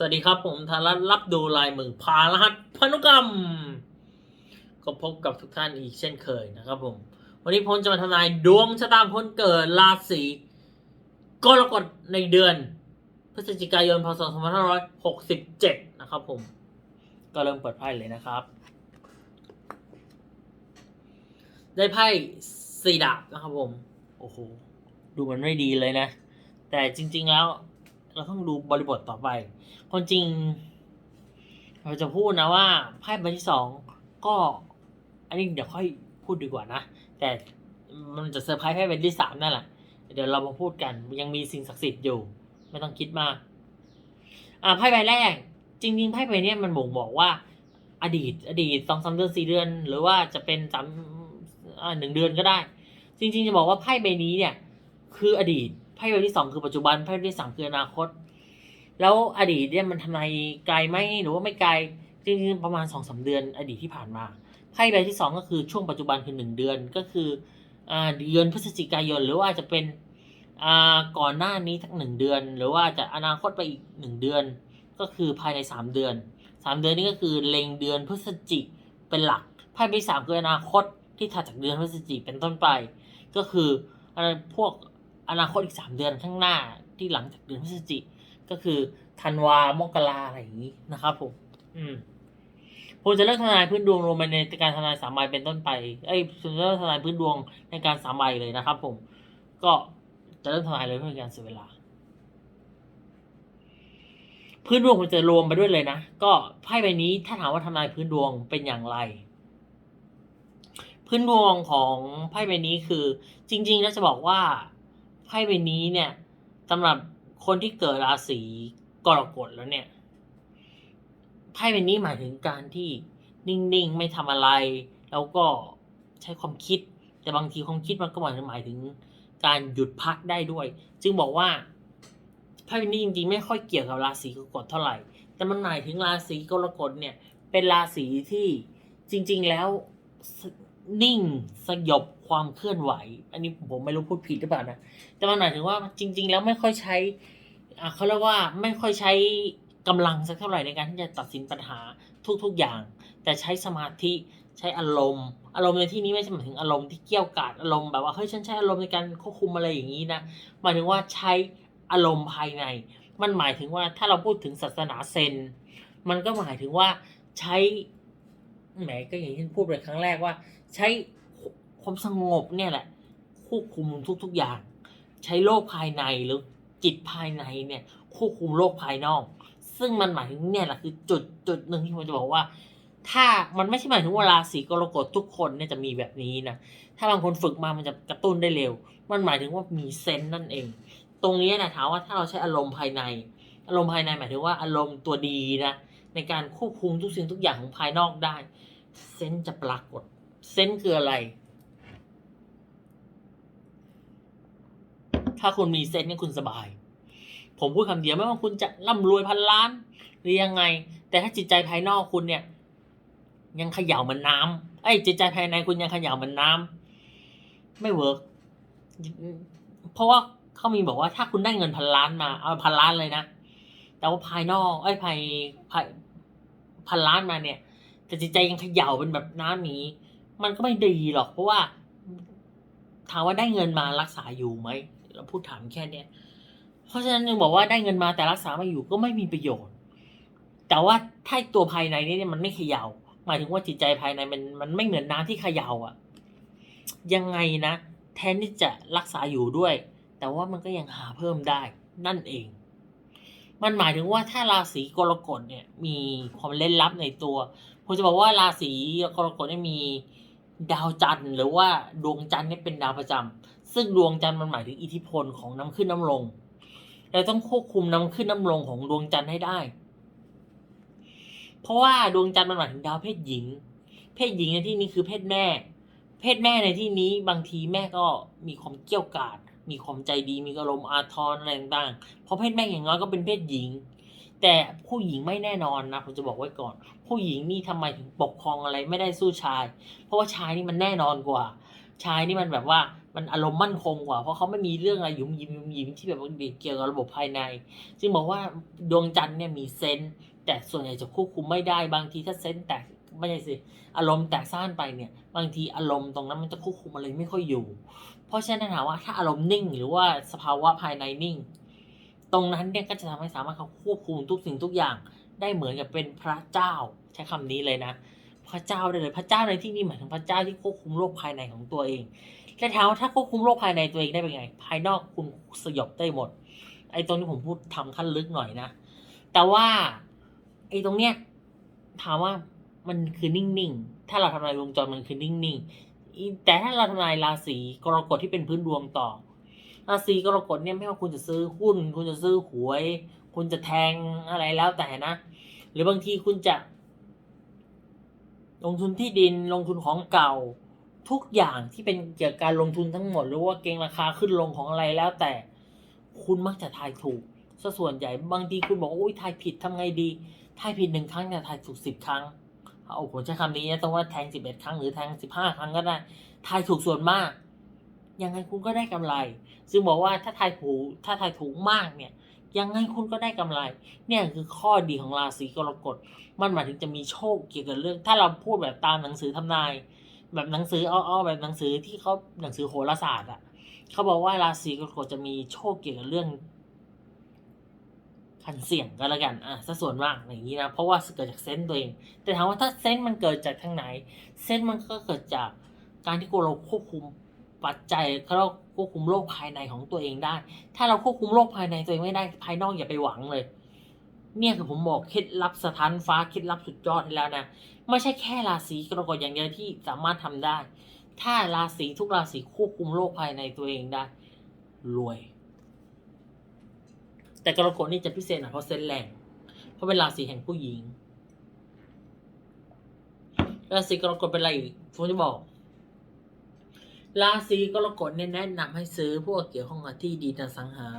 สวัสดีครับผมธารัตน์รับดูลายมือพารหัสพันุกรรม ก็พบกับทุกท่านอีกเช่นเคยนะครับผม วันนี้ผมจะมาทำนายดวงชะตาคนเกิดราศีกรกฎในเดือน พฤศจิกายนพศ2567 นะครับผม ก็เริ่มเปิดไพ่เลยนะครับ ได้ไพ่สี่ดาบนะครับผม โอ้โห ดูมันไม่ดีเลยนะ แต่จริง ๆแล้ว เราต้องดูบริบทต่อไปความจริง เราจะพูดนะว่าไพ่ใบที่สองก็ อันนี้เดี๋ยวค่อยพูดดีกว่านะ แต่มันจะเซอร์ไพรส์ไพ่ใบที่สามนั่นแหละเดี๋ยวเรามาพูดกันยังมีสิ่งศักดิ์สิทธิ์อยู่ ไม่ต้องคิดมาก อ่าไพ่ใบแรก จริงๆไพ่ใบนี้มันบ่งบอกว่า อดีต อดีตสองสามเดือนสี่เดือน หรือว่าจะเป็นสามหนึ่งเดือนก็ได้ จริง ๆ จะบอกว่าไพ่ใบนี้เนี่ย คืออดีต ไพ่ใบที่สองคือปัจจุบันไพ่ใบที่สามคืออนาคต แล้วอดีตเนี่ยมันทำนายไกลไหมหรือว่าไม่ไกลจริงๆประมาณสองสาเดือนอดีตที่ผ่านมาไพ่ใบที่สองก็คือช่วงปัจจุบันคือหนึ่งเดือนก็คืออ่าเดือนพฤศจิกายนหรือว่าจะเป็นอ่าก่อนหน้านี้ทั้งหนึ่งเดือน หรือว่าจะอนาคตไปอีกหนึ่งเดือน ก็คือภายในสามเดือนสามเดือนนี้ก็คือเล็งเดือนพฤศจิเป็นหลักไพ่ใบที่สามคืออนาคตที่ถัดจากเดือนพฤศจิเป็นต้นไป ก็คืออันนั้นพวก อนาคตอีกสามเดือนข้างหน้าที่หลังจากเดือนพฤศจิก็คือธันวามกราอะไรอย่างนี้นะครับผม อืมผมจะเลือกทนายพื้นดวงรวมไปในการทนายสามใบเป็นต้นไป เอ้ยผมจะเลือกทนายพื้นดวงในการสามใบเลยนะครับ ผม ก็จะเริ่มทนายเลยเพื่อเป็นการเสียเวลา พื้นดวงผมจะรวมไปด้วยเลยนะ ก็ไพ่ใบนี้ถ้าถามว่าทำนายพื้นดวงเป็นอย่างไร พื้นดวงของไพ่ใบนี้คือ จริง ๆ แล้วจะบอกว่า ไพ่ใบนี้เนี่ยสำหรับคนที่เกิดราศีกรกฎแล้วเนี่ยไพ่ใบนี้หมายถึงการที่นิ่งๆไม่ทำอะไร แล้วก็ใช้ความคิด แต่บางทีความคิดมันก็หมายถึงหมายถึงการหยุดพักได้ด้วย จึงบอกว่าไพ่ใบนี้จริงๆไม่ค่อยเกี่ยวกับราศีกรกฎเท่าไหร่ แต่มันหมายถึงราศีกรกฎเนี่ยเป็นราศีที่จริง ๆแล้ว นิ่งสยบความเคลื่อนไหว อันนี้ผมไม่รู้พูดผิดหรือเปล่านะ แต่มันหมายถึงว่าจริง ๆ แล้วไม่ค่อยใช้เขาเรียกว่าไม่ค่อยใช้กำลังสักเท่าไหร่ในการที่จะตัดสินปัญหาทุกๆอย่าง แต่ใช้สมาธิใช้อารมณ์ อารมณ์ในที่นี้ไม่ใช่หมายถึงอารมณ์ที่เกี่ยวกาดอารมณ์แบบว่าเฮ้ยฉันใช้อารมณ์ในการควบคุมอะไรอย่างนี้นะหมายถึงว่าใช้อารมณ์ภายใน มันหมายถึงว่าถ้าเราพูดถึงศาสนาเซน มันก็หมายถึงว่าใช้แหมก็อย่างที่พูดไปครั้งแรกว่า ใช้ความสงบเนี่ยแหละควบคุมทุก ๆอย่าง ใช้โลกภายในหรือจิตภายในเนี่ยควบคุมโลกภายนอก ซึ่งมันหมายถึงเนี่ยแหละคือจุดจุดหนึ่งที่ผมจะบอกว่า ถ้ามันไม่ใช่หมายถึงเว่าราศีกรกฎทุกคนเนี่ยจะมีแบบนี้นะถ้าบางคนฝึกมามันจะกระตุ้นได้เร็ว มันหมายถึงว่ามีเซนส์นั่นเอง ตรงนี้นะถามว่าถ้าเราใช้อารมณ์ภายใน อารมณ์ภายในหมายถึงว่าอารมณ์ตัวดีนะในการควบคุมทุกสิ่งทุกอย่างของภายนอกได้ เซนส์จะปรากฏ เซนคืออะไร ถ้าคุณมีเซนเนี่ยคุณสบาย ผมพูดคำเดียวไม่ว่าคุณจะร่ำรวยพันล้าน หรือยังไง แต่ถ้าจิตใจภายนอกคุณเนี่ย ยังเขย่าเหมือนน้ำไอ้ยจิตใจภายในคุณยังเขย่าเหมือนน้ำไม่เวิร์กเพราะว่าเขามีบอกว่าถ้าคุณได้เงินพันล้านมาเอาพันล้านเลยนะแต่ว่าภายนอกไอ้ภายภายพันล้านมาเนี่ยแต่จิตใจยังเขย่าเป็นแบบน้ำนี้ มันก็ไม่ดีหรอกเพราะว่า ถามว่าได้เงินมารักษาอยู่ไหมเราพูดถามแค่เนี้ยเพราะฉะนั้นยังบอกว่าได้เงินมาแต่รักษาไม่อยู่ก็ไม่มีประโยชน์ แต่ว่าถ้าตัวภายในนี่เนี่ยมันไม่เขยา่าหมายถึงว่าจิตใจภายในมันมันไม่เหมือนน้ำที่เขย่าอะ ยังไงนะ แทนที่จะรักษาอยู่ด้วย แต่ว่ามันก็ยังหาเพิ่มได้ นั่นเอง มันหมายถึงว่าถ้าราศีกรกฎเนี่ย มีความเล่นลับในตัวผมจะบอกว่าราศีกรกฎเนี่ยมี ดาวจันทร์หรือว่าดวงจันทร์นี่เป็นดาวประจำซึ่งดวงจันทร์มันหมายถึงอิทธิพลของน้ำขึ้นน้ำลงเราต้องควบคุมน้ำขึ้นน้ำลงของดวงจันทร์ให้ได้ เพราะว่าดวงจันทร์มันหมายถึงดาวเพศหญิง เพศหญิงในที่นี้คือเพศแม่ เพศแม่ในที่นี้บางทีแม่ก็มีความเกี่ยวกาดมีความใจดีมีอารมณ์อาทรอะไรต่างๆเพราะเพศแม่อย่างน้อยก็เป็นเพศหญิง แต่ผู้หญิงไม่แน่นอนนะผมจะบอกไว้ก่อน ผู้หญิงนี่ทำไมถึงปกครองอะไรไม่ได้สู้ชาย เพราะว่าชายนี่มันแน่นอนกว่า ชายนี่มันแบบว่ามันอารมณ์มั่นคงกว่า เพราะเขาไม่มีเรื่องอะไรยุ่มยิมยุมยิ้มที่แบบว่าเกี่ยวกับระบบภายใน จึงบอกว่าดวงจันทร์เนี่ยมีเซนแต่ส่วนใหญ่จะควบคุมไม่ได้บางทีถ้าเซนแตกไม่ใช่สิอารมณ์แตกซ่านไปเนี่ยบางทีอารมณ์ตรงนั้นมันจะควบคุมอะไรไม่ค่อยอยู่ เพราะฉะนั้นถามว่าถ้าอารมณ์นิ่ง หรือว่าสภาวะภายในนิ่ง ตรงนั้นเนี่ยก็จะทำให้สามารถเขาควบคุมทุกสิ่งทุกอย่าง ได้เหมือนกับเป็นพระเจ้า ใช้คำนี้เลยนะ พระเจ้าได้เลยพระเจ้าในที่นี้หมายถึงพระเจ้าที่ควบคุมโลกภายในของตัวเองและถามว่าถ้าควบคุมโลกภายในตัวเองได้เป็นไง ภายนอกคุณสยบได้หมด ไอ้ตรงนี้ผมพูดทำขั้นลึกหน่อยนะ แต่ว่าไอ้ตรงเนี้ยถามว่ามันคือนิ่งๆ ถ้าเราทำลายวงจรมันคือนิ่งๆ แต่ถ้าเราทำลายราศีกรกฎที่เป็นพื้นดวงต่อ ราศีกรกฎเนี่ยไม่ว่าคุณจะซื้อหุ้น คุณจะซื้อหวย คุณจะแทงอะไรแล้วแต่นะ หรือบางทีคุณจะ ลงทุนที่ดินลงทุนของเก่า ทุกอย่างที่เป็นเกี่ยวกับการลงทุนทั้งหมด หรือว่าเก็งราคาขึ้นลงของอะไรแล้วแต่ คุณมักจะทายถูกซะส่วนใหญ่บางทีคุณบอกอุ้ยทายผิดทำไงดีทายผิดหนึ่งครั้งเนี่ยทายถูกสิบครั้งเอาผมใช้คำนี้นะต้องว่าแทงสิบเอ็ดครั้งหรือแทงสิบห้าครั้งก็ได้ทายถูกส่วนมาก ยังไงคุณก็ได้กำไร ซึ่งบอกว่าถ้าทายถูกถ้าทายถูกมากเนี่ยยังไงคุณก็ได้กำไร เนี่ยคือข้อดีของราศีกรกฎ มันหมายถึงจะมีโชคเกี่ยวกับเรื่อง ถ้าเราพูดแบบตามหนังสือทำนาย แบบหนังสืออ้อๆแบบหนังสือที่เขาหนังสือโหราศาสตร์อะเขาบอกว่าราศีกรกฎจะมีโชคเกี่ยวกับเรื่องคันเสี่ยงก็แล้วกัน อะซะส่วนมากอย่างนี้นะ เพราะว่าเกิดจากเซนส์ตัวเอง แต่ถามว่าถ้าเซนส์มันเกิดจากทางไหน เซนส์มันก็เกิดจากการที่เราควบคุม ปัจจัยเราควบคุมโลกภายในของตัวเองได้ ถ้าเราควบคุมโลกภายในตัวเองไม่ได้ภายนอกอย่าไปหวังเลย เนี่ยคือผมบอกเคล็ดลับสถานฟ้าเคล็ดลับสุดยอดแล้วนะ ไม่ใช่แค่ราศีกรกฎอย่างเดียวที่สามารถทำได้ ถ้าราศีทุกราศีควบคุมโลกภายในตัวเองได้ รวย แต่กรกฎนี่จะพิเศษหน่อยเพราะเซนแรงเพราะเป็นราศีแห่งผู้หญิงราศีกรกฎเป็นอะไรอีกผมจะบอก ราศีกรกฎเนี่ยแนะนำให้ซื้อพวกเกี่ยวข้องกับที่ดินอสังหา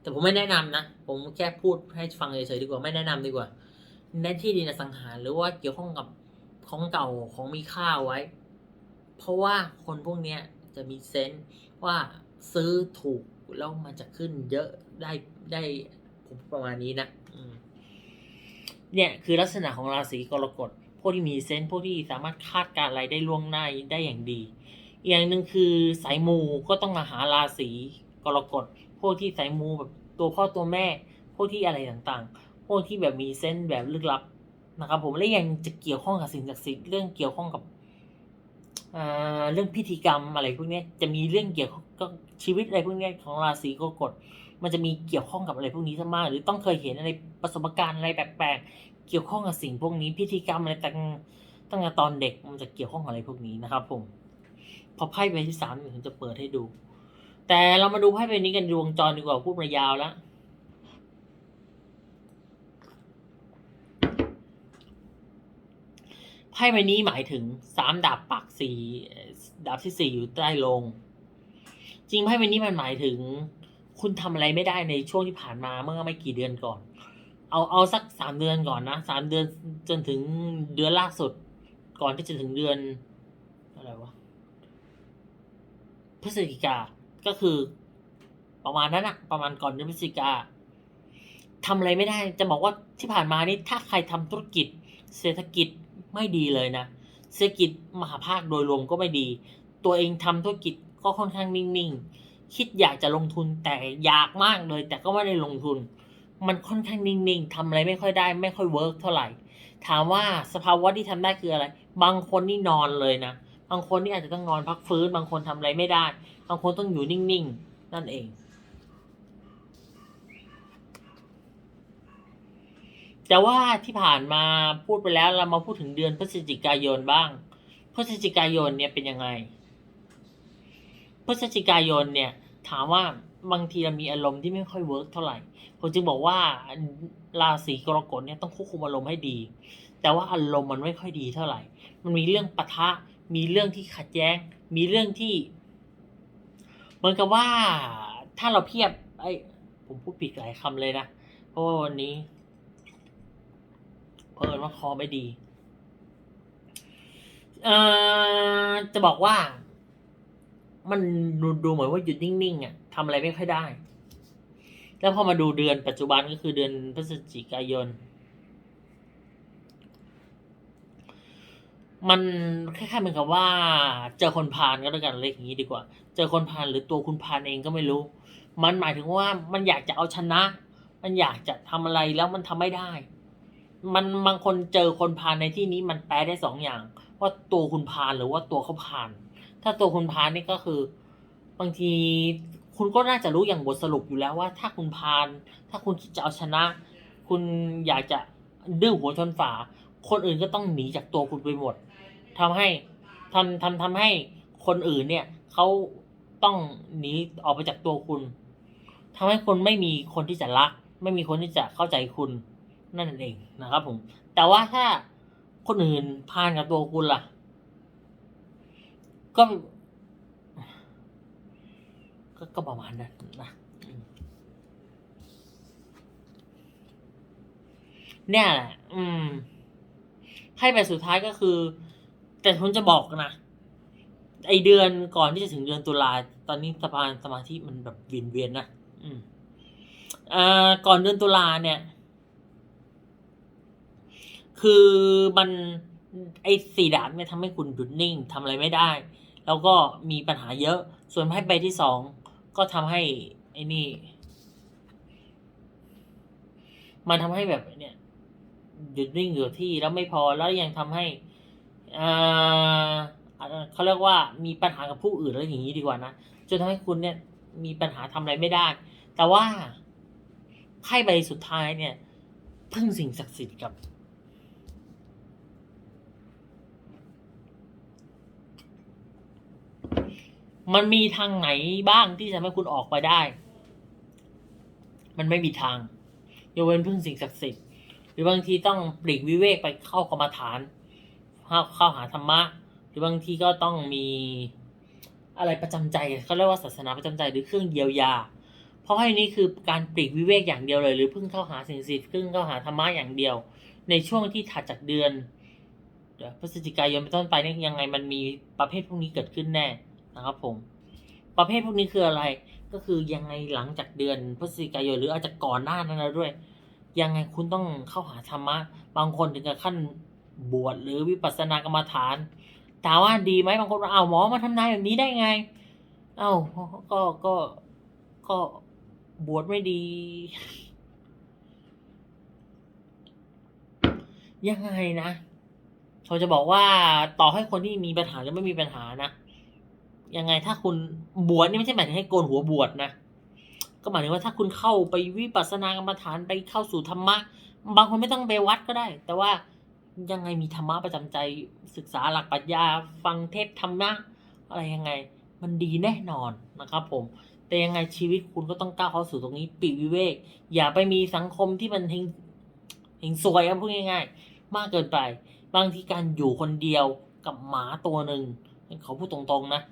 แต่ผมไม่แนะนำนะ ผมแค่พูดให้ฟังเฉยๆดีกว่าไม่แนะนำดีกว่าในที่ดินอสังหาหรือว่าเกี่ยวข้องกับของเก่าของมีค่าไว้ เพราะว่าคนพวกเนี้ยจะมีเซนส์ว่าซื้อถูกแล้วมันจะขึ้นเยอะได้ได้ผมประมาณนี้นะเนี่ยคือลักษณะของราศีกรกฎพวกที่มีเซนส์พวกที่สามารถคาดการณ์อะไรได้ล่วงหน้าได้อย่างดี อีกอย่างหนึ่งคือสายมูก็ต้องมาหาราศีกรกฎพวกที่สายมูแบบตัวพ่อตัวแม่ พวกที่อะไรต่างๆ พวกที่แบบมีเส้นแบบลึกลับนะครับ ผมและยังจะเกี่ยวข้องกับสิ่งศักดิ์สิทธิ์เรื่องเกี่ยวข้องกับเรื่องพิธีกรรมอะไรพวกนี้จะมีเรื่องเกี่ยวกับชีวิตอะไรพวกนี้ของราศีกรกฎมันจะมีเกี่ยวข้องกับอะไรพวกนี้ซะมาก หรือต้องเคยเห็นอะไรประสบการณ์อะไรแปลกๆเกี่ยวข้องกับสิ่งพวกนี้พิธีกรรมอะไรต่างตั้งแต่ตอนเด็กมันจะเกี่ยวข้องกับอะไรพวกนี้นะครับผม พอไพ่ใบที่สามถึงจะเปิดให้ดู แต่เรามาดูไพ่ใบนี้กันดวงจรดีกว่าพูดมายาวแล้วไพ่ใบนี้หมายถึงสามดาบปักสี่ดาบที่สี่อยู่ใต้ลง จริงไพ่ใบนี้มันหมายถึง คุณทำอะไรไม่ได้ในช่วงที่ผ่านมาเมื่อไม่กี่เดือนก่อน เอาเอาสักสามเดือนก่อนนะสามเดือนจนถึงเดือนล่าสุด ก่อนที่จะถึงเดือนอะไรวะ พฤศจิกา ก็คือ ประมาณนั้นอะประมาณก่อนเดือนพฤศจิกาทำอะไรไม่ได้ จะบอกว่าที่ผ่านมานี่ถ้าใครทำธุรกิจ เศรษฐกิจไม่ดีเลยนะ เศรษฐกิจมหาภาคโดยรวมก็ไม่ดี ตัวเองทำธุรกิจก็ค่อนข้างนิ่งๆ คิดอยากจะลงทุนแต่อยากมากเลย แต่ก็ไม่ได้ลงทุน มันค่อนข้างนิ่งๆทำอะไรไม่ค่อยได้ ไม่ค่อยเวิร์กเท่าไหร่ ถามว่าสภาวะที่ทำได้คืออะไร บางคนนี่นอนเลยนะ บางคนนี่อาจจะต้องนอนพักฟื้น บางคนทำอะไรไม่ได้ บางคนต้องอยู่นิ่งๆ นั่นเอง แต่ว่าที่ผ่านมาพูดไปแล้วเรามาพูดถึงเดือนพฤศจิกายนบ้าง พฤศจิกายนเนี่ยเป็นยังไง พฤศจิกายนเนี่ยถามว่าบางทีเรามีอารมณ์ที่ไม่ค่อยเวิร์กเท่าไหร่ ผมจึงบอกว่าราศีกรกฎเนี่ยต้องควบคุมอารมณ์ให้ดี แต่ว่าอารมณ์มันไม่ค่อยดีเท่าไหร่ มันมีเรื่องปะทะ มีเรื่องที่ขัดแย้ง มีเรื่องที่เหมือนกับว่าถ้าเราเพียบ ไอ้ยผมพูดผิดหลายคำเลยนะเพราะว่าวันนี้ เพิ่นว่าคอไม่ดีเอ่อจะบอกว่า มันดูดูเหมือนว่าหยุดนิ่งๆอะทำอะไรไม่ค่อยได้ แล้วพอมาดูเดือนปัจจุบันก็คือเดือนพฤศจิกายน มันคล้ายๆเหมือนกับว่า เจอคนพาลก็แล้วกันเรียกอย่างนี้ดีกว่า เจอคนพาลหรือตัวคุณพาลเองก็ไม่รู้ มันหมายถึงว่ามันอยากจะเอาชนะ มันอยากจะทำอะไรแล้วมันทำไม่ได้ มันบางคนเจอคนพาลในที่นี้มันแปลได้สองอย่าง ว่าตัวคุณพาลหรือว่าตัวเขาพาลถ้าตัวคุณพาลนี่ก็คือ บางทีคุณก็น่าจะรู้อย่างบทสรุปอยู่แล้วว่า ถ้าคุณพาลถ้าคุณคิดจะเอาชนะ คุณอยากจะดื้อหัวชนฝา คนอื่นก็ต้องหนีจากตัวคุณไปหมด ทำให้ทำทำทำให้คนอื่นเนี่ยเขาต้องหนีออกไปจากตัวคุณทำให้คนไม่มีคนที่จะรัก ไม่มีคนที่จะเข้าใจคุณนั่นเองนะครับผม แต่ว่าถ้าคนอื่นพานกับตัวคุณล่ะ ก็ ก็ก็ประมาณนั้นนะเนี่ยแหละอืมไพ่ใบสุดท้ายก็คือ แต่ผมจะบอกนะ ไอเดือนก่อนที่จะถึงเดือนตุลาตอนนี้สะพานสมาธิมันแบบเวียนเวียนๆนะอืมอ่าก่อนเดือนตุลาเนี่ย คือมันไอ้สี่ดาบเนี่ยทำให้คุณหยุดนิ่งทำอะไรไม่ได้ แล้วก็มีปัญหาเยอะ ส่วนไพ่ใบที่สองก็ทำให้ ไอ้นี่ มันทำให้แบบเนี่ยหยุดนิ่งอยู่ที่แล้วไม่พอแล้วยังทำให้อ่า เขาเรียกว่ามีปัญหากับผู้อื่นแล้วอย่างนี้ดีกว่านะจนทำให้คุณเนี่ยมีปัญหาทำอะไรไม่ได้ แต่ว่าไพ่ใบสุดท้ายเนี่ยพึ่งสิ่งศักดิ์สิทธิ์กับมันมีทางไหนบ้างที่จะทำให้คุณออกไปได้ มันไม่มีทาง ยกเว้นพึ่งสิ่งศักดิ์สิทธิ์ หรือบางทีต้องปลีกวิเวกไปเข้ากรรมฐาน เข้าหาธรรมะ หรือบางทีก็ต้องมีอะไรประจำใจเขาเรียกว่าศาสนาประจำใจหรือเครื่องเยียวยา เพราะให้นี้คือการปลีกวิเวกอย่างเดียวเลย หรือพึ่งเข้าหาสิ่งศักดิ์สิทธิ์พึ่งเข้าหาธรรมะอย่างเดียว ในช่วงที่ถัดจากเดือนพฤศจิกายนเป็นต้นไปเนี่ยยังไงมันมีประเภทพวกนี้เกิดขึ้นแน่นะครับผม ประเภทพวกนี้คืออะไรก็คือยังไงหลังจากเดือนพฤศจิกายนหรืออาจจะก่อนหน้านั้นแล้วด้วย ยังไงคุณต้องเข้าหาธรรมะ บางคนถึงกับขั้น บวชหรือวิปัสสนากรรมฐานถามว่าดีไหมบางคนว่าอ้าหมอมาทำนายแบบนี้ได้ไง เอ้าก็ก็ก็บวชไม่ดี ยังไงนะเขาจะบอกว่าต่อให้คนที่มีปัญหาหรือไม่มีปัญหานะยังไงถ้าคุณบวชนี่ไม่ใช่หมายถึงให้โกนหัวบวชนะก็หมายถึงว่าถ้าคุณเข้าไปวิปัสสนากรรมฐานไปเข้าสู่ธรรมะบางคนไม่ต้องไปวัดก็ได้ แต่ว่า ยังไงมีธรรมะประจำใจศึกษาหลักปรัชญาฟังเทศธรรมะอะไรยังไง มันดีแน่นอนนะครับผม แต่ยังไงชีวิตคุณก็ต้องก้าวเข้าสู่ตรงนี้ปีวิเวก อย่าไปมีสังคมที่มันเฮงเฮงซวยอะพูดง่าย ๆ มากเกินไป บางทีการอยู่คนเดียวกับหมาตัวหนึ่งเขาพูดตรงๆนะ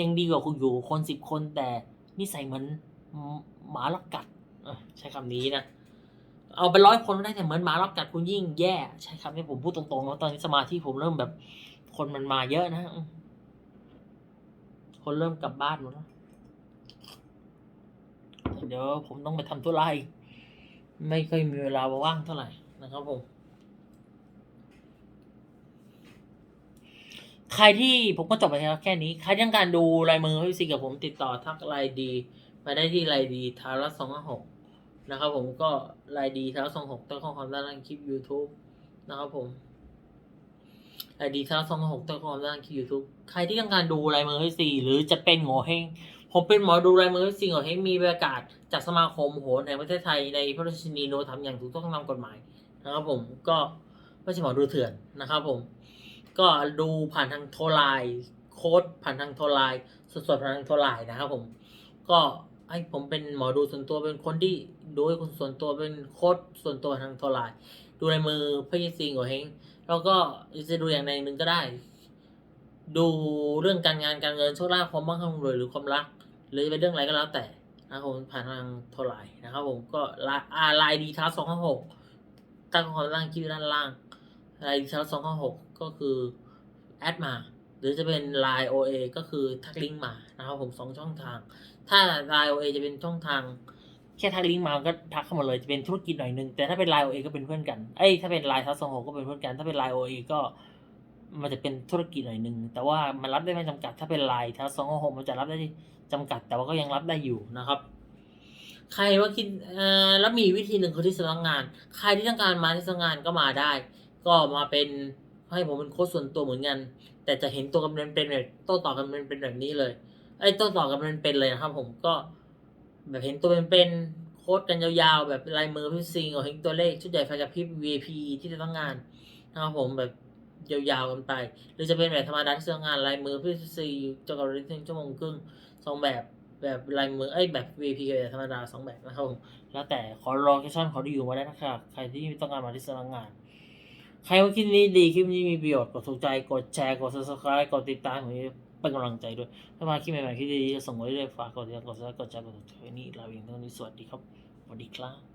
ยังดีกว่าคุณอยู่คนสิบคนแต่นิสัยเหมือนหมาลักกัดใช้คำนี้นะ เอาไปร้อยคนก็ได้แต่เหมือนหมาลักกัดคุณยิ่งแย่ใช่ครับนี่ผมพูดตรงๆแล้วตอนนี้สมาธิผมเริ่มแบบ คนมันมาเยอะนะคนเริ่มกลับบ้านหมดแล้วเดี๋ยวผมต้องไปทำธุระอีกไม่ค่อยมีเวลาว่างเท่าไหร่นะครับผมใครที่ผมก็จบไปแล้วแค่นี้ ใครต้องการดูลายมือพี่ซีกับผมติดต่อทักไลน์ดี มาได้ที่ไลน์ดีทารัสสองหก นะครับผมก็ไลน์ดีท้าสองหกต้นข้อความด้านล่างคลิป YouTube นะครับผมไลน์ดีท้าสองหกต้นข้อความด้านล่างคลิป YouTube ใครที่ต้องการดูลายมือพี่ซีหรือจะเป็นโง่เฮงผมเป็นหมอดูลายมือพี่ซีโง่เฮงมีประกาศจากสมาคมโหนแห่งประเทศไทยในพระราชินีโนทำอย่างถูกต้องตามกฎหมายนะครับผมก็ไม่ใช่หมอดูเถื่อนนะครับผม ก็ดูผ่านทางโทรไลน์โค้ดผ่านทางโทรไลน์สดๆผ่านทางโทรไลน์นะครับผมก็ ให้ผมเป็นหมอดูส่วนตัวเป็นคนที่ดูให้คนส่วนตัวเป็นโค้ดส่วนตัวทางโทรไลน์ดูในมือพี่ซีโง่เฮงแล้วก็จะดูอย่างใดหนึ่งก็ได้ ดูเรื่องการงานการเงินโชคลาภความมั่งคั่งรวยหรือความรัก หรือจะเป็นเรื่องอะไรก็แล้วแต่นะครับผมผ่านทางโทรไลน์นะครับผมก็ลาไลน์ดีทัสสองห้าหกตั้งความล่างคลิปด้านล่างไลน์ดีทัสสองห้าหกก็คือแอดมา หรือจะเป็น Line OA ก็คือทักลิงก์มานะครับผมสองช่องทาง ถ้า Line OA จะเป็นช่องทาง แค่ทักลิงก์มาก็ทักเข้ามาเลยจะเป็นธุรกิจหน่อยนึง แต่ถ้าเป็น Line OA ก็เป็นเพื่อนกันเอ้ยถ้าเป็น Line ทัสสองหกก็เป็นเพื่อนกัน ถ้าเป็น Line OA ก็มันจะเป็นธุรกิจหน่อยนึง แต่ว่ามันรับได้ไม่จำกัดถ้าเป็น Line ทัสสองหกมันจะรับได้จำกัด แต่ว่าก็ยังรับได้อยู่นะครับใครว่าคิดเออแล้วมีวิธีหนึ่งคือที่สำนักงาน ใครที่ต้องการมาที่สำนักงานก็มาได้ ก็มาเป็นให้ผมเป็นโค้ชส่วนตัวเหมือนกัน แต่จะเห็นตัวกันเป็นเป็นแบบโต้ตอบกันเป็นเป็นแบบนี้เลย ไอ้ต้ตอกันเป็นเป็นเลยนะครับ ผมก็ แบบเห็นตัวเป็นเป็นโค้ดกันยาวๆ แบบลายมือพี่ซิงกับเห็นตัวเลขชุดใหญ่ไฟกระพริบ VIP ที่จะต้องงานนะครับผมแบบยาวๆกันไป หรือจะเป็นแบบธรรมดาที่จะต้องานลายมือพี่ซีเจ้ากับริทึงชั่วโมงครึ่งสองแบบแบบลายมือไอ้แบบ VIP กับแบบธรรมดาสองแบบนะครับผมแล้วแต่ขอรอแคชั่นขอดีอยู่มาได้นะครับใครที่ต้องการมาที่สำนักงาน ใครว่าคลิปนี้ดีคลิปนี้มีประโยชน์กดถูกใจกดแชร์กด subscribe กดติดตามผม เป็นกำลังใจด้วย ถ้ามาคลิปใหม่ๆคลิปดีๆจะส่งไว้เรื่อยๆฝากกดติดตามกด subscribe กดแชร์กดติดตามนี่ลาเองเท่านี้สวัสดีครับสวัสดีครับ